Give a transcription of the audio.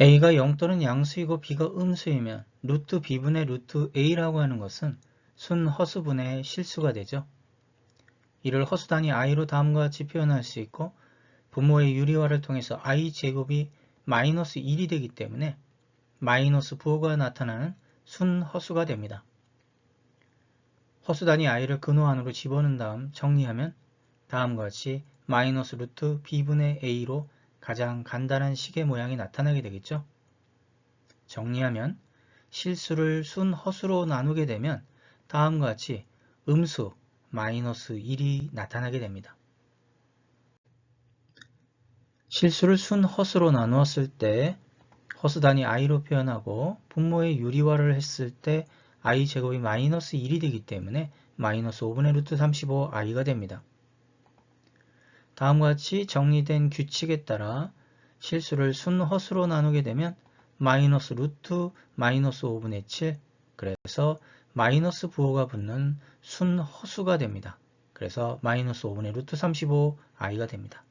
a가 0 또는 양수이고 b가 음수이면 루트 b분의 루트 a라고 하는 것은 순 허수분의 실수가 되죠. 이를 허수 단위 i로 다음과 같이 표현할 수 있고 분모의 유리화를 통해서 i 제곱이 마이너스 1이 되기 때문에 마이너스 부호가 나타나는 순허수가 됩니다. 허수 단위 i를 근호 안으로 집어넣은 다음 정리하면 다음과 같이 마이너스 루트 b분의 a로 가장 간단한 식의 모양이 나타나게 되겠죠. 정리하면 실수를 순 허수로 나누게 되면 다음과 같이 음수 마이너스 1이 나타나게 됩니다. 실수를 순 허수로 나누었을 때 허수 단위 i로 표현하고 분모의 유리화를 했을 때 i 제곱이 마이너스 1이 되기 때문에 마이너스 5분의 루트 35i가 됩니다. 다음과 같이 정리된 규칙에 따라 실수를 순허수로 나누게 되면 마이너스 루트 마이너스 5분의 7 그래서 마이너스 부호가 붙는 순허수가 됩니다. 그래서 마이너스 5분의 루트 35i가 됩니다.